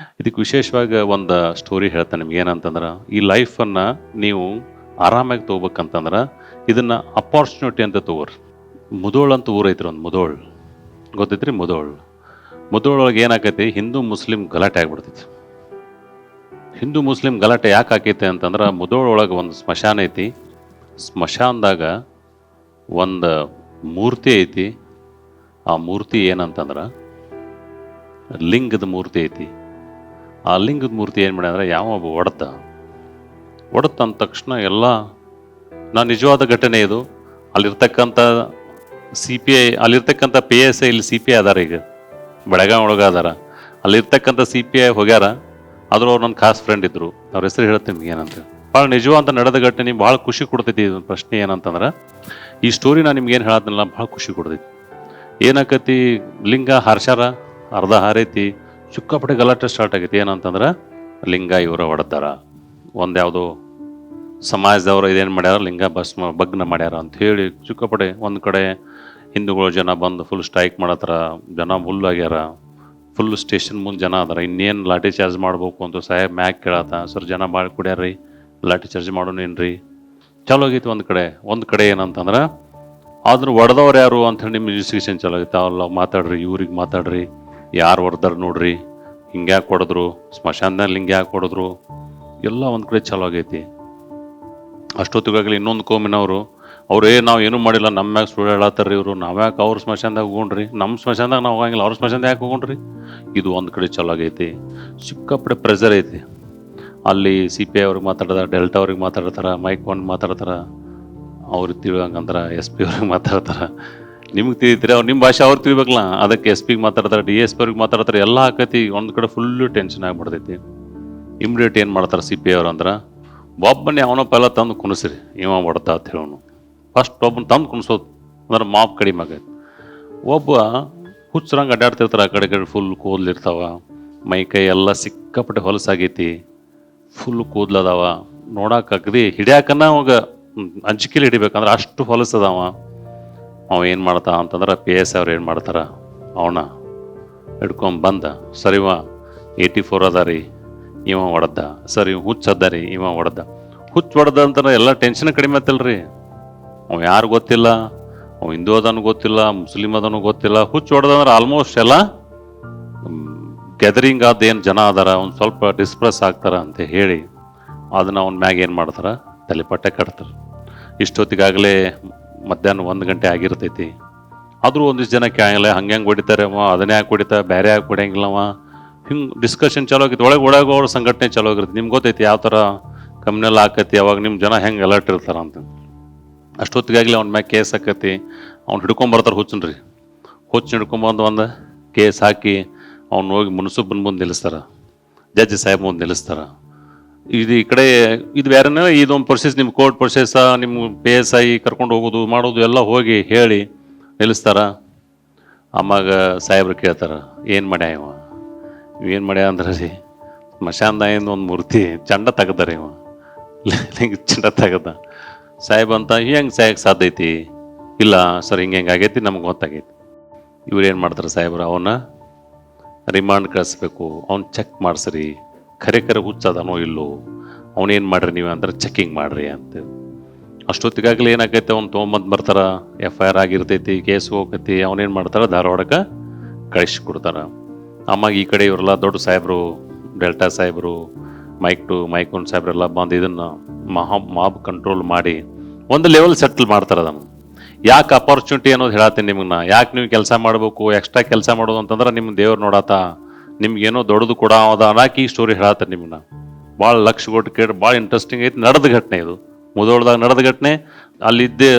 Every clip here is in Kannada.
ಇದಕ್ಕೆ ವಿಶೇಷವಾಗಿ ಒಂದು ಸ್ಟೋರಿ ಹೇಳ್ತಾನೆ ನಿಮ್ಗೆ. ಏನಂತಂದ್ರೆ, ಈ ಲೈಫನ್ನು ನೀವು ಆರಾಮಾಗಿ ತೊಗೋಬೇಕಂತಂದ್ರೆ, ಇದನ್ನು ಅಪಾರ್ಚುನಿಟಿ ಅಂತ ತಗೋರಿ. ಮುದೋಳ್ ಅಂತ ಊರೈತ್ರಿ ಒಂದು ಮುದೋಳ್ ಗೊತ್ತೈತ್ರಿ ಮುದೋಳ್ ಮುದೋಳೊಳಗೆ ಏನಾಕೈತಿ, ಹಿಂದೂ ಮುಸ್ಲಿಂ ಗಲಾಟೆ ಆಗ್ಬಿಡ್ತೈತಿ. ಹಿಂದೂ ಮುಸ್ಲಿಂ ಗಲಾಟೆ ಯಾಕೆ ಆಕೈತಿ ಅಂತಂದ್ರೆ ಮುದೋಳೊಳಗೆ ಒಂದು ಸ್ಮಶಾನ ಐತಿ. ಸ್ಮಶಾನದಾಗ ಒಂದು ಮೂರ್ತಿ ಐತಿ. ಆ ಮೂರ್ತಿ ಏನಂತಂದ್ರೆ, ಲಿಂಗದ ಮೂರ್ತಿ ಐತಿ. ಆ ಲಿಂಗದ ಮೂರ್ತಿ ಏನು ಮಾಡ್ಯಾರ ಯಾವ ಒಬ್ಬ ಒಡತ. ಒಡತ ಅಂದ ತಕ್ಷಣ ಎಲ್ಲ ನಾನು ನಿಜವಾದ ಘಟನೆ ಇದು. ಅಲ್ಲಿರ್ತಕ್ಕಂಥ ಸಿ ಪಿ ಐ, ಅಲ್ಲಿರ್ತಕ್ಕಂಥ ಪಿ ಎಸ್ ಐ ಇಲ್ಲಿ ಸಿ ಪಿ ಐ ಅದಾರ ಈಗ. ಬೆಳಗಾವಿ ಒಳಗೆ ಅದಾರ. ಅಲ್ಲಿರ್ತಕ್ಕಂಥ ಸಿ ಪಿ ಐ ಹೋಗ್ಯಾರ. ಆದರೂ ಅವ್ರು ನನ್ನ ಖಾಸ್ ಫ್ರೆಂಡ್ ಇದ್ದರು ಅವ್ರ ಹೆಸರು ಹೇಳ್ತೀನಿ ಏನಂತ. ಭಾಳ ನಿಜವಾದ ನಡೆದ ಘಟನೆ, ಭಾಳ ಖುಷಿ ಕೊಡ್ತೈತಿ ಇದು ಪ್ರಶ್ನೆ ಏನಂತಂದ್ರೆ, ಈ ಸ್ಟೋರಿ ನಾನು ನಿಮ್ಗೆ ಏನು ಹೇಳತ್ತಲ್ಲ ಭಾಳ ಖುಷಿ ಕೊಡ್ತೈತಿ. ಏನಾಕತಿ, ಲಿಂಗ ಹಾರ್ಸ್ಯಾರ, ಅರ್ಧ ಹಾರೈತಿ. ಸಿಕ್ಕಾಪಟ್ಟೆ ಗಲಾಟೆ ಸ್ಟಾರ್ಟ್ ಆಗೈತೆ ಏನಂತಂದ್ರೆ, ಲಿಂಗ ಇವರ ಹೊಡೆದಾರ ಒಂದು ಯಾವುದೋ ಸಮಾಜದವ್ರು ಇದೇನು ಮಾಡ್ಯಾರ? ಲಿಂಗ ಭಸ್ಮ, ಭಗ್ನ ಮಾಡ್ಯಾರ ಅಂತ ಹೇಳಿ ಸಿಕ್ಕಾಪಟ್ಟೆ ಒಂದು ಕಡೆ ಹಿಂದೂಗಳು ಜನ ಬಂದು ಫುಲ್ ಸ್ಟ್ರೈಕ್ ಮಾಡತ್ತಾರ. ಜನ ಫುಲ್ ಆಗ್ಯಾರ. ಫುಲ್ ಸ್ಟೇಷನ್ ಮುಂದೆ ಜನ ಅದಾರ. ಇನ್ನೇನು ಲಾಠಿ ಚಾರ್ಜ್ ಮಾಡ್ಬೇಕು ಅಂತ ಸಾಹೇಬ್ ಮ್ಯಾಕ್ ಕೇಳತ್ತ ಸರ್, ಜನ ಭಾಳ ಕುಡ್ಯಾರ್ರಿ. ಲಾಠಿ ಚಾರ್ಜ್ ಮಾಡೋನೇನ್ರಿ ಚಾಲು ಆಗೈತಿ ಒಂದು ಕಡೆ. ಒಂದು ಕಡೆ ಏನಂತಂದ್ರೆ, ಆದ್ರೂ ಒಡೆದವ್ರು ಯಾರು ಅಂತ ಹೇಳಿ ಇನ್ವೆಸ್ಟಿಗೇಷನ್ ಚಲೋ ಆಗೈತೆ ಅವ್ರಲ್ಲ ಮಾತಾಡ್ರಿ, ಇವ್ರಿಗೆ ಮಾತಾಡ್ರಿ. ಯಾರು ಹೊಡೆದಾರ ನೋಡ್ರಿ? ಹಿಂಗೆ ಯಾಕೆ ಹೊಡೆದ್ರು? ಸ್ಮಶಾನದಲ್ಲಿ ಹಿಂಗೆ ಯಾಕೆ ಹೊಡೆದ್ರು? ಎಲ್ಲ ಒಂದು ಕಡೆ ಚಲೋ ಆಗೈತಿ. ಅಷ್ಟೊತ್ತಿಗಾಗಲಿ ಇನ್ನೊಂದು ಕೋಮಿನವರು ಅವ್ರು ಏ ನಾವು ಏನೂ ಮಾಡಿಲ್ಲ ನಮ್ಮ ಮ್ಯಾಗ ಸುಳ್ಳು ಹೇಳತ್ತಾರ ಇವರು. ನಾವ್ಯಾಕೆ ಅವ್ರ ಸ್ಮಶಾನದಾಗ ಹೋಗೋಣ್ರಿ? ನಮ್ಮ ಸ್ಮಶಾನದಾಗ ನಾವು ಹೋಗಂಗಿಲ್ಲ, ಅವ್ರ ಸ್ಮಶಾನದಾಗ ಯಾಕೆ ಹೋಗೋಣ್ರಿ? ಇದು ಒಂದು ಕಡೆ ಚಲೋ ಆಗೈತಿ. ಸಿಕ್ಕಾಪಡೆ ಪ್ರೆಷರ್ ಐತಿ. ಅಲ್ಲಿ ಸಿ ಪಿ ಐ ಅವ್ರಿಗೆ ಮಾತಾಡ್ತಾರೆ ಡೆಲ್ಟಾ ಅವ್ರಿಗೆ ಮಾತಾಡ್ತಾರೆ ಮೈಕ್ ಒಂದು ಮಾತಾಡ್ತಾರೆ, ಅವ್ರಿಗೆ ತಿಳಿಯಂಗಂದ್ರೆ ಎಸ್ ಪಿ ಅವ್ರಿಗೆ ಮಾತಾಡ್ತಾರೆ. ನಿಮ್ಗೆ ತಿಳಿತೀರಿ ಅವ್ರು ನಿಮ್ಮ ಭಾಷೆ ಅವ್ರು ತಿಳಿಬೇಕಲ್ಲ. ಅದಕ್ಕೆ ಎಸ್ ಪಿಗೆ ಮಾತಾಡ್ತಾರೆ ಡಿ ಎಸ್ ಪಿ ಮಾತಾಡ್ತಾರೆ, ಎಲ್ಲ ಆಕತಿ ಒಂದು ಕಡೆ ಫುಲ್ಲು ಟೆನ್ಷನ್ ಆಗಿಬಿಡ್ತೈತಿ. ಇಮ್ಮಿಡಿಯೇಟ್ ಏನು ಮಾಡ್ತಾರೆ ಸಿ ಪಿ ಅವ್ರು ಅಂದ್ರೆ, ಒಬ್ಬನೇ ಅವನಪ್ಪ ಎಲ್ಲ ತಂದು ಕುಣಿಸ್ರಿ, ಇವ ಹೊಡ್ತಾ ಅಂತ ಹೇಳೋನು. ಫಸ್ಟ್ ಒಬ್ಬನ ತಂದು ಕುಣಿಸೋದು ಅಂದ್ರೆ ಮಾಪ್ ಕಡಿಮೆ ಆಗೈತೆ. ಒಬ್ಬ ಹುಚ್ಚರಂಗೆ ಅಡ್ಡಾಡ್ತಿರ್ತಾರೆ, ಆ ಕಡೆ ಕಡೆ ಫುಲ್ ಕೂದಲಿರ್ತಾವ ಮೈ ಕೈ ಎಲ್ಲ ಸಿಕ್ಕಾಪಟ್ಟೆ ಹೊಲಸಾಗೈತಿ ಫುಲ್ ಕೂದಲದಾವ ನೋಡಕ್ಕೆ ಅಗದಿ ಹಿಡಿಯಾಕನ್ನ ಅವಾಗ ಅಂಜಿಕೆಲಿ ಹಿಡಿಬೇಕಂದ್ರೆ ಅಷ್ಟು ಹೊಲಸದವ ಅವ ಏನು ಮಾಡ್ತಾ ಅಂತಂದ್ರೆ ಪಿ ಎಸ್ ಅವ್ರು ಏನು ಮಾಡ್ತಾರೆ? ಅವನ ಹಿಡ್ಕೊಂಡು ಬಂದ ಸರಿವ ಏಯ್ಟಿ ಫೋರ್ ಅದ ರೀ, ಇವ ಹೊಡೆದ ಸರಿ, ಹುಚ್ಚು ಅದ ರೀ, ಇವ ಹೊಡೆದ ಹುಚ್ಚ ಹೊಡೆದ ಅಂತಂದ್ರೆ ಎಲ್ಲ ಟೆನ್ಷನ್ ಕಡಿಮೆ ಆತಲ್ರಿ ಅವ ಯಾರು ಗೊತ್ತಿಲ್ಲ, ಅವ ಹಿಂದೂ ಅದನ್ನು ಗೊತ್ತಿಲ್ಲ, ಮುಸ್ಲಿಂ ಅದನ್ನು ಗೊತ್ತಿಲ್ಲ. ಹುಚ್ಚ ಹೊಡೆದಂದ್ರೆ ಆಲ್ಮೋಸ್ಟ್ ಎಲ್ಲ ಗ್ಯಾದರಿಂಗ್ ಆದ ಏನು ಜನ ಅದಾರ ಅವ್ನು ಸ್ವಲ್ಪ ಡಿಸ್ಪ್ರೆಸ್ ಆಗ್ತಾರ ಅಂತ ಹೇಳಿ, ಅದನ್ನ ಅವ್ನ ಮ್ಯಾಗ ಏನು ಮಾಡ್ತಾರೆ ತಲೆಪಟ್ಟೆ ಕಟ್ತಾರೆ. ಇಷ್ಟೊತ್ತಿಗಾಗಲೇ ಮಧ್ಯಾಹ್ನ ಒಂದು ಗಂಟೆ ಆಗಿರ್ತೈತಿ. ಆದರೂ ಒಂದಿಷ್ಟು ಜನ ಕೇಳಂಗಿಲ್ಲ, ಹಂಗೆ ಹೆಂಗೆ ಹೊಡಿತಾರೆ ಅವ ಅದನ್ನೇ ಯಾಕೆ ಹೊಡಿತಾ ಬೇರೆ ಯಾಕೆ ಹೊಡೆಯಂಗಿಲ್ಲವ ಹಿಂಗೆ ಡಿಸ್ಕಷನ್ ಚಾಲೋ ಆಗೈತಿ ಒಳಗೆ ಒಳಗೆ ಅವ್ರ ಸಂಘಟನೆ ಚಾಲೋ ಆಗಿರುತ್ತೆ. ನಿಮ್ಗೆ ಗೊತ್ತೈತಿ ಯಾವ ಥರ ಕಮ್ಯುನಲ್ ಆಕತಿ, ಅವಾಗ ನಿಮ್ಮ ಜನ ಹೆಂಗೆ ಅಲರ್ಟ್ ಇರ್ತಾರ ಅಂತ. ಅಷ್ಟೊತ್ತಿಗಾಗಲಿ ಅವ್ನ ಮ್ಯಾಗ ಕೇಸ್ ಆಕತಿ. ಅವ್ನು ಹಿಡ್ಕೊಂಬರ್ತಾರೆ ಹುಚ್ಚನ್ರಿ. ಹುಚ್ಚು ಹಿಡ್ಕೊಂಬಂದು ಒಂದು ಕೇಸ್ ಹಾಕಿ ಅವ್ನು ಹೋಗಿ ಮುನ್ಸೂಬನ್ ಮುಂದೆ ನಿಲ್ಲಿಸ್ತಾರೆ. ಜಡ್ಜ್ ಸಾಹೇಬ್ ಮುಂದೆ ನಿಲ್ಲಿಸ್ತಾರ. ಇದು ಈ ಕಡೆ ಇದು ಬೇರೆನೇ ಇದೊಂದು ಪ್ರೊಸೆಸ್ ನಿಮ್ಮ ಕೋರ್ಟ್ ಪ್ರೊಸೆಸ್ ನಿಮ್ಮ ಪಿ ಎಸ್ ಐ ಕರ್ಕೊಂಡು ಹೋಗೋದು, ಮಾಡೋದು ಎಲ್ಲ ಹೋಗಿ ಹೇಳಿ ನಿಲ್ಲಿಸ್ತಾರ. ಅಮ್ಮಾಗ ಸಾಹೇಬ್ರು ಕೇಳ್ತಾರ, ಏನು ಮಾಡ್ಯ ಇವ? ಏನು ಮಾಡ್ಯ ಅಂದ್ರೆ ರೀ ಸ್ಮಶಾನದಾಗಿಂದ ಒಂದು ಮೂರ್ತಿ, ಚಂಡ ತೆಗ್ದಾರ ಇವ. ಚಂಡ ತೆಗದ. ಸಾಹೇಬ್ ಅಂತ ಹೆಂಗೆ ಸಾಯಕ್ಕೆ ಸಾಧ್ಯ ಐತಿ? ಇಲ್ಲ ಸರ್, ಹಿಂಗೆ ಹೆಂಗೆ ಆಗೈತಿ ನಮ್ಗೆ ಗೊತ್ತಾಗೈತಿ. ಇವ್ರು ಏನು ಮಾಡ್ತಾರೆ ಸಾಹೇಬ್ರು? ಅವನ್ನ ರಿಮಾಂಡ್ ಕಳಿಸ್ಬೇಕು, ಅವ್ನು ಚೆಕ್ ಮಾಡಿಸ್ರಿ. ಖರೆ ಖರೆ ಹುಚ್ಚದನೋ ಇಲ್ಲೋ, ಅವನೇನು ಮಾಡ್ರಿ ನೀವು ಅಂದ್ರೆ ಚೆಕಿಂಗ್ ಮಾಡ್ರಿ ಅಂತ. ಅಷ್ಟೊತ್ತಿಗಾಗಲೇ ಏನಾಗೈತೆ, ಅವ್ನು ತೊಗೊಂಬಂದು ಬರ್ತಾರೆ ಎಫ್ ಐ ಆರ್ ಆಗಿರ್ತೈತಿ ಕೇಸ್ ಹೋಗತಿ ಅವನೇನು ಮಾಡ್ತಾರೆ ಧಾರವಾಡಕ್ಕೆ ಕಳಿಸ್ಕೊಡ್ತಾರೆ. ಆಮಾಗ ಈ ಕಡೆ ಇವರೆಲ್ಲ ದೊಡ್ಡ ಸಾಹೇಬರು, ಡೆಲ್ಟಾ ಸಾಹೇಬರು, ಮೈಕ್ ಟು ಮೈಕೋನ್ ಸಾಹೇಬ್ರೆಲ್ಲ ಬಂದು ಇದನ್ನು ಮಹಾ, ಮಾಬ್ ಕಂಟ್ರೋಲ್ ಮಾಡಿ ಒಂದು ಲೆವೆಲ್ ಸೆಟ್ಲ್ ಮಾಡ್ತಾರೆ ಅದನ್ನು. ಯಾಕೆ ಅಪಾರ್ಚುನಿಟಿ ಅನ್ನೋದು ಹೇಳತ್ತೀನಿ ನಿಮ್ಮನ್ನ ಯಾಕೆ ನೀವು ಕೆಲಸ ಮಾಡಬೇಕು? ಎಕ್ಸ್ಟ್ರಾ ಕೆಲಸ ಮಾಡೋದು ಅಂತಂದ್ರೆ ನಿಮ್ಮ ದೇವ್ರು ನೋಡಾತ ನಿಮ್ಗೇನೋ ದೊಡ್ಡದು ಕೂಡ ಅದ ಅನಾಕಿ ಸ್ಟೋರಿ ನಿಮ್ಗೆ ನಾನು. ಭಾಳ ಲಕ್ಷ ಕೊಟ್ಟು ಕೇಳಿ, ಭಾಳ ಇಂಟ್ರೆಸ್ಟಿಂಗ್ ಐತಿ, ನಡೆದ ಘಟನೆ ಇದು. ಮುದೋಳ್ದಾಗ ನಡೆದ ಘಟನೆ, ಅಲ್ಲಿದ್ದೆ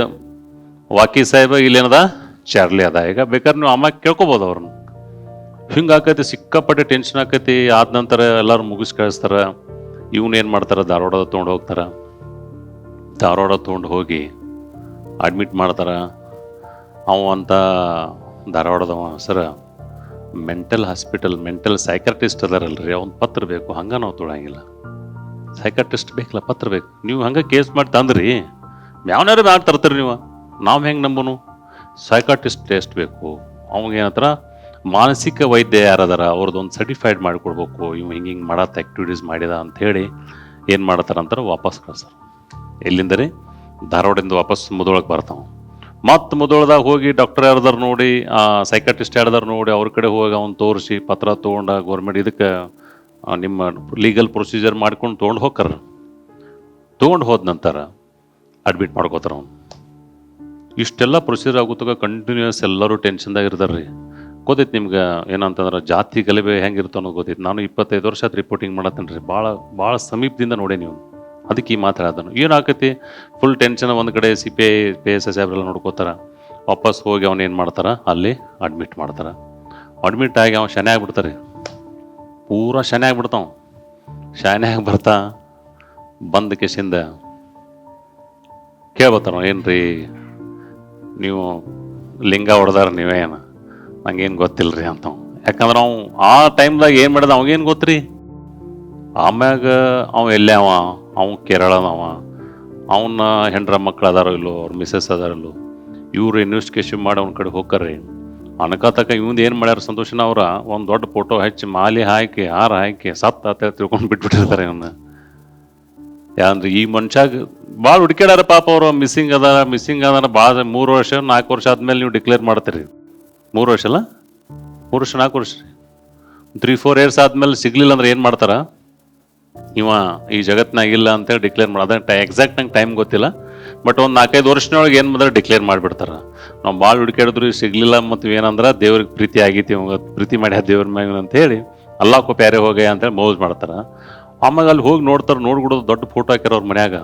ವಾಕಿ ಸಾಹೇಬ ಇಲ್ಲೇನದ? ಚಾರ್ಲಿ ಅದ. ಈಗ ಬೇಕಾದ್ರೆ ನೀವು ಅಮ್ಮ ಕೇಳ್ಕೊಬೋದು ಅವ್ರನ್ನ. ಹಿಂಗೆ ಆಕೈತಿ, ಸಿಕ್ಕಾಪಟ್ಟೆ ಟೆನ್ಷನ್ ಆಕೈತಿ, ಆದ ನಂತರ ಎಲ್ಲರೂ ಮುಗಿಸ್ ಕಳಿಸ್ತಾರೆ. ಇವನೇನು ಮಾಡ್ತಾರೆ ಮಾಡ್ತಾರ? ಧಾರವಾಡ ತೊಗೊಂಡು ಹೋಗ್ತಾರ. ಧಾರವಾಡ ತೊಗೊಂಡು ಹೋಗಿ ಅಡ್ಮಿಟ್ ಮಾಡ್ತಾರ. ಅವ ಅಂತ ಧಾರವಾಡದವ sir mental hospital mental psychiatrist ಅದಾರಲ್ರಿ, ಅವ್ನ ಪತ್ರ ಬೇಕು, ಹಂಗೆ ನಾವು ತೊಳಂಗಿಲ್ಲ. ಸೈಕಾಟ್ರಿಸ್ಟ್ ಬೇಕಲ್ಲ, ಪತ್ರ ಬೇಕು. ನೀವು ಹಂಗೆ ಕೇಸ್ ಮಾಡಿ ತಂದ್ರಿ ಯಾವನಾರು ಮ್ಯಾಗ ತರ್ತೀರಿ ನೀವು. ನಾವು ಹೆಂಗೆ ನಂಬನು? ಸೈಕಾಟಿಸ್ಟ್ ಟೆಸ್ಟ್ ಬೇಕು. ಏನತ್ರ, ಮಾನಸಿಕ ವೈದ್ಯ ಯಾರದಾರ ಅವ್ರದ್ದೊಂದು ಸರ್ಟಿಫೈಡ್ ಮಾಡಿಕೊಡ್ಬೇಕು. ಇವ್ ಹಿಂಗೆ ಹಿಂಗೆ ಮಾಡತ್ತ ಆ್ಯಕ್ಟಿವಿಟೀಸ್ ಮಾಡಿದ ಅಂಥೇಳಿ ಏನು ಮಾಡ್ತಾರ ಅಂತಾರೆ ವಾಪಸ್ ಕಳ್ಸೋರು ಎಲ್ಲಿಂದರೆ ಧಾರವಾಡದಿಂದ ವಾಪಸ್ ಮುದೊಳಗೆ ಬರ್ತಾವ. ಮತ್ತು ಮೊದಲದಾಗ ಹೋಗಿ ಡಾಕ್ಟರ್ ಯಾರ್ದಾರು ನೋಡಿ ಸೈಕಾಟಿಸ್ಟ್ ಯಾರ್ದಾರು ನೋಡಿ ಅವ್ರ ಕಡೆ ಹೋಗಿ ಅವ್ನು ತೋರಿಸಿ ಪತ್ರ ತೊಗೊಂಡ ಗೌರ್ಮೆಂಟ್ ಇದಕ್ಕೆ ನಿಮ್ಮ ಲೀಗಲ್ ಪ್ರೊಸೀಜರ್ ಮಾಡ್ಕೊಂಡು ತೊಗೊಂಡು ಹೋಗ್ತಾರ ತೊಗೊಂಡು ಹೋದ ನಂತರ ಅಡ್ಮಿಟ್ ಮಾಡ್ಕೋತಾರ ಅವ್ನು. ಇಷ್ಟೆಲ್ಲ ಪ್ರೊಸೀಜರ್ ಆಗುತ್ತಾಗ ಕಂಟಿನ್ಯೂಸ್ ಎಲ್ಲರೂ ಟೆನ್ಷನ್ದಾಗ ಇರ್ತಾರೆ ರೀ. ಗೊತ್ತೈತೆ ನಿಮ್ಗೆ ಏನಂತಂದ್ರೆ ಜಾತಿ ಗಲಭೆ ಹೆಂಗೆ ಗೊತ್ತೈತೆ. ನಾನು ಇಪ್ಪತ್ತೈದು ವರ್ಷ ರಿಪೋರ್ಟಿಂಗ್ ಮಾಡತ್ತೇನೆ ರೀ ಭಾಳ ಭಾಳ ಸಮೀಪದಿಂದ ನೋಡೇನಿ ನೀವು. ಅದಕ್ಕೆ ಈ ಮಾತ್ರ ಅದನ್ನು ಏನು ಆಕತಿ ಫುಲ್ ಟೆನ್ಷನ್ ಒಂದು ಕಡೆ C P I P S S ಸಾಹೇಬ್ರೆಲ್ಲ ನೋಡ್ಕೋತಾರ. ವಾಪಸ್ ಹೋಗಿ ಅವ್ನು ಏನು ಮಾಡ್ತಾರ? ಅಲ್ಲಿ ಅಡ್ಮಿಟ್ ಮಾಡ್ತಾರ. ಅಡ್ಮಿಟ್ ಆಗಿ ಅವ್ನು ಶನಿ ಆಗಿಬಿಡ್ತಾರೆ. ಪೂರಾ ಶನಿ ಆಗಿಬಿಡ್ತಾವ. ಶಾನೆ ಆಗಿ ಬರ್ತಾ ಬಂದ ಕೆಸಿಂದ ಕೇಳ್ಬತ್ತಾರ ರೀ ನೀವು ಲಿಂಗ ಹೊಡೆದಾರ ನೀವೇನು ನಂಗೇನು ರೀ ಅಂತ ಯಾಕಂದ್ರೆ ಅವ್ನು ಆ ಟೈಮ್ದಾಗ ಏನು ಮಾಡಿದ? ಅವಾಗೇನು ರೀ ಆಮ್ಯಾಗ ಅವ ಎಲ್ಲೇ ಅವ? ಅವ ಕೇರಳದವ. ಅವನ ಹೆಂಡ್ರ ಮಕ್ಳು ಅದಾರೋ ಇಲ್ಲೋ, ಅವ್ರ ಮಿಸ್ಸಸ್ ಅದಾರಲ್ಲೋ ಇವ್ರು ಇನ್ವೆಸ್ಟಿಗೇಷನ್ ಮಾಡಿ ಅವ್ನ ಕಡೆ ಹೋಗ್ಕರ್ರಿ. ಅನಕತಕ ಇವಂದು ಏನು ಮಾಡ್ಯಾರ ಸಂತೋಷನ ಅವ್ರ? ಒಂದು ದೊಡ್ಡ ಫೋಟೋ ಹಚ್ಚಿ, ಮಾಲಿ ಹಾಕಿ, ಹಾರ ಹಾಕಿ, ಸತ್ತ ಅಂತ ತಿಳ್ಕೊಂಡು ಬಿಟ್ಬಿಟ್ಟಿರ್ತಾರೆ ಇವನ್ನ ಯಾಂದ್ರೆ ಈ ಮನುಷ್ಯಾಗ ಭಾಳ ಹುಡುಕ್ಯಾಡಾರ ಪಾಪ ಅವರು. ಮಿಸ್ಸಿಂಗ್ ಅದಾರ ಮಿಸ್ಸಿಂಗ್ ಅದಾರ ಭಾಳ ಮೂರು ವರ್ಷ, ನಾಲ್ಕು ವರ್ಷ ಆದ್ಮೇಲೆ ನೀವು ಡಿಕ್ಲೇರ್ ಮಾಡ್ತೀರಿ. ಮೂರು ವರ್ಷ ಅಲ್ಲ? ಮೂರು ವರ್ಷ, ನಾಲ್ಕು ವರ್ಷ. ತ್ರೀ ಫೋರ್ ಇಯರ್ಸ್ ಆದ್ಮೇಲೆ ಸಿಗ್ಲಿಲ್ಲ ಅಂದ್ರೆ ಏನು ಮಾಡ್ತಾರ? ಇವ ಈ ಜಗತ್ನಾಗ ಇಲ್ಲ ಅಂತೇಳಿ ಡಿಕ್ಲೇರ್ ಮಾಡ ಅದೇ ಎಕ್ಸಾಕ್ಟ್ ನಂಗೆ ಟೈಮ್ ಗೊತ್ತಿಲ್ಲ ಬಟ್ ಒಂದು ನಾಲ್ಕೈದು ವರ್ಷನೊಳಗೆ ಏನು ಬಂದ್ರೆ ಡಿಕ್ಲೇರ್ ಮಾಡಿಬಿಡ್ತಾರ. ನಾವು ಭಾಳ ಹುಡುಕಾಡಿದ್ರು ಸಿಗ್ಲಿಲ್ಲ ಮತ್ತು ಏನಂದ್ರೆ ದೇವ್ರಿಗೆ ಪ್ರೀತಿ ಆಗೈತಿ ಪ್ರೀತಿ ಮಾಡ್ಯಾ ದೇವ್ರ ಮ್ಯಾಗ ಅಂತ ಹೇಳಿ ಅಲ್ಲಾಕೋ ಪ್ಯಾರೆ ಹೋಗ ಅಂತೇಳಿ ಮೌಜ್ ಮಾಡ್ತಾರೆ. ಆಮ್ಯಾಗ ಅಲ್ಲಿ ಹೋಗಿ ನೋಡ್ತಾರೆ, ನೋಡ್ಬಿಡೋದು ದೊಡ್ಡ ಫೋಟೋ ಹಾಕ್ಯಾರ ಅವ್ರ ಮನ್ಯಾಗ.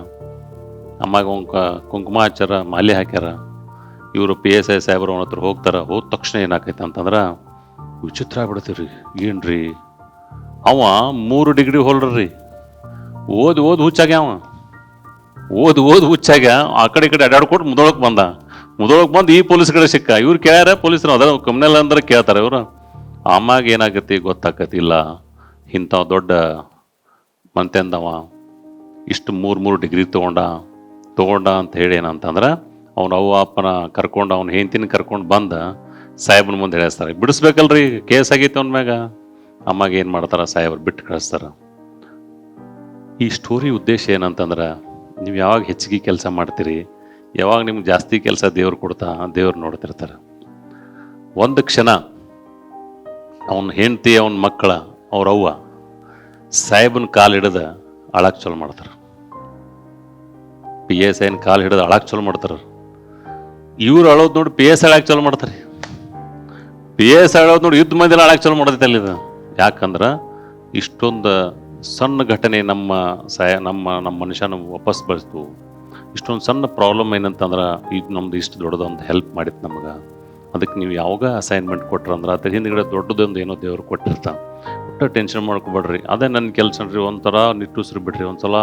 ಅಮ್ಮಾಗ ಒಂಕ ಕುಂಕುಮ ಹಚ್ಚಾರ ಮಾಲೆ ಹಾಕ್ಯಾರ. ಇವರು ಪಿ ಎಸ್ ಐ ಸಾಹೇಬ್ರು ಅವನ ಹತ್ರ ಹೋಗ್ತಾರ, ಹೋದ ತಕ್ಷಣ ಏನಾಕೈತೆ ಅಂತಂದ್ರೆ ವಿಚಿತ್ರ ಆಗ್ಬಿಡ್ತೀವಿ ರೀ ಅವ ಮೂರು ಡಿಗ್ರಿ ಹೋಲ್ಡರ್ ರೀ. ಓದ್, ಓದು ಹುಚ್ಚಾಗ್ಯ ಅವ. ಓದಿ ಓದಿ, ಹುಚ್ಚಾಗ್ಯ. ಆ ಕಡೆ ಈ ಕಡೆ ಅಡ್ಡಾಡ್ಕೊಟ್ಟು ಮುದೋಳಕ್ ಬಂದ. ಮುದೋಳಕ್ ಬಂದು ಈ ಪೊಲೀಸ್ ಕಡೆ ಸಿಕ್ಕ. ಇವ್ರು ಕೇಳ್ಯಾರ, ಪೊಲೀಸರು ಅದ ಕಮ್ನೆಲ್ ಅಂದ್ರೆ ಕೇಳ್ತಾರೆ ಇವರು. ಅಮ್ಮಾಗ ಏನಾಗತಿ ಗೊತ್ತಾಕತ್ತಿಲ್ಲ ಇಂಥ ದೊಡ್ಡ ಮಂತೆಂದವ ಇಷ್ಟು ಮೂರು ಮೂರು ಡಿಗ್ರಿ ತೊಗೊಂಡ. ತೊಗೊಂಡ ಅಂತ ಹೇಳಿ ಏನಂತಂದ್ರೆ, ಅವ್ನ ಅವ್ವ ಅಪ್ಪನ ಕರ್ಕೊಂಡು, ಅವ್ನ ಹೆಂಡ್ತಿನ ಕರ್ಕೊಂಡು ಬಂದ. ಸಾಹೇಬನ ಮುಂದೆ ಹೇಳಿಸ್ತಾರೆ ಬಿಡಿಸ್ಬೇಕಲ್ರಿ, ಕೇಸ್ ಆಗೈತೆ ಅವನ ಮ್ಯಾಗ. ಅಮ್ಮಾಗ ಏನು ಮಾಡ್ತಾರೆ, ಸಾಹೇಬ್ರು ಬಿಟ್ಟು ಕಳಿಸ್ತಾರ. ಈ ಸ್ಟೋರಿ ಉದ್ದೇಶ ಏನಂತಂದ್ರೆ, ನೀವು ಯಾವಾಗ ಹೆಚ್ಚಿಗೆ ಕೆಲಸ ಮಾಡ್ತೀರಿ, ಯಾವಾಗ ನಿಮ್ಗೆ ಜಾಸ್ತಿ ಕೆಲಸ ದೇವ್ರು ಕೊಡ್ತಾ, ದೇವ್ರು ನೋಡ್ತಿರ್ತಾರೆ. ಒಂದು ಕ್ಷಣ, ಅವನ ಹೆಂಡತಿ, ಅವನ ಮಕ್ಕಳ, ಅವ್ರ ಅವ್ವ, ಸಾಹೇಬನ ಕಾಲು ಹಿಡಿದ ಅಳಕ್ ಚಲೋ ಮಾಡ್ತಾರೆ. ಪಿ ಎಸ್ ಐನ ಕಾಲು ಹಿಡಿದು ಅಳಕ್ಕೆ ಚಲೋ ಮಾಡ್ತಾರೆ. ಇವ್ರು ಅಳೋದು ನೋಡಿ ಪಿ ಎಸ್ ಅಳಕ್ಕೆ ಚಲೋ ಮಾಡ್ತಾರೆ. ಪಿ ಎಸ್ ಅಳೋದು ನೋಡಿ ಯುದ್ಧ ಮಂದಿರ ಅಳಕ್ ಚಲೋ ಮಾಡ್ತೈತೆ ಯಾಕಂದ್ರೆ, ಇಷ್ಟೊಂದು ಸಣ್ಣ ಘಟನೆ ನಮ್ಮ ಸಹಾಯ ನಮ್ಮ ನಮ್ಮ ಮನುಷ್ಯನ ವಾಪಸ್ ಬಳಸ್ತು ಇಷ್ಟೊಂದು ಸಣ್ಣ ಪ್ರಾಬ್ಲಮ್ ಏನಂತಂದ್ರೆ ಇದು ನಮ್ದು ಇಷ್ಟು ದೊಡ್ಡದೊಂದು ಹೆಲ್ಪ್ ಮಾಡಿತ್ತು ನಮಗೆ. ಅದಕ್ಕೆ ನೀವು ಯಾವಾಗ ಅಸೈನ್ಮೆಂಟ್ ಕೊಟ್ರಂದ್ರೆ ಅದ್ರ ಹಿಂದ್ಗಡೆ ದೊಡ್ಡದೊಂದು ಏನೋ ದೇವರು ಕೊಟ್ಟಿರ್ತಾನೆ ಒಟ್ಟು ಟೆನ್ಷನ್ ಮಾಡ್ಕೊಬೇಡ್ರಿ. ಅದೇ ನನ್ನ ಕೆಲಸ ರೀ ಒಂಥರ ನಿಟ್ಟುಸ್ರಿ ಬಿಡ್ರಿ, ಒಂದ್ಸಲ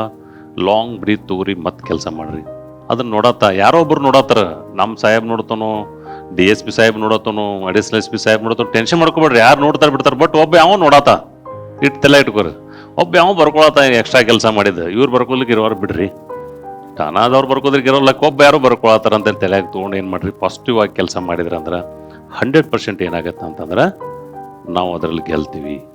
ಲಾಂಗ್ ಬ್ರೀತ್ ತಗೋರಿ, ಮತ್ತೆ ಕೆಲಸ ಮಾಡ್ರಿ. ಅದನ್ನ ನೋಡತ್ತ ಯಾರೋ ಒಬ್ರು ನೋಡತ್ತಾರ ನಮ್ಮ ಸಾಹೇಬ್ ನೋಡ್ತಾನೋ ಡಿ ಎಸ್ ಪಿ ಸಾಹೇಬ್ ನೋಡತ್ತಾನೋ ಅಡಿಷನಲ್ ಎಸ್ ಪಿ ಸಾಹೇಬ್ ನೋಡತ್ತಾನೋ ಟೆನ್ಷನ್ ಮಾಡ್ಕೊಬೇಡ್ರಿ. ಯಾರು ನೋಡ್ತಾರೆ ಬಿಡ್ತಾರೆ ಬಟ್ ಒಬ್ಬ ಯಾವ ನೋಡತ್ತ ಇಟ್ಟು ತಲೆ ಇಟ್ಕೋರಿ. ಒಬ್ಬ ಯಾವ ಬರ್ಕೊಳತ್ತ ಎಕ್ಸ್ಟ್ರಾ ಕೆಲಸ ಮಾಡಿದ್ದು? ಇವ್ರು ಬರ್ಕೊಲಿಕ್ಕೆ ಇರೋರು ಬಿಡ್ರಿ. ತಾನಾದವ್ರು ಬರ್ಕೋದ್ರಿಗೆ ಇರೋಲ್ಲ ಒಬ್ಬ ಯಾರು ಬರ್ಕೊಳತ್ತಾರ ಅಂತ ತಲೆಯಾಗಿ ತೊಗೊಂಡು ಏನು ಮಾಡ್ರಿ? ಪಾಸಿಟಿವ್ ಆಗಿ ಕೆಲಸ ಮಾಡಿದ್ರಂದ್ರೆ ಹಂಡ್ರೆಡ್ ಪರ್ಸೆಂಟ್ ಏನಾಗತ್ತೆ ಅಂತಂದ್ರೆ ನಾವು ಅದರಲ್ಲಿ ಗೆಲ್ತೀವಿ.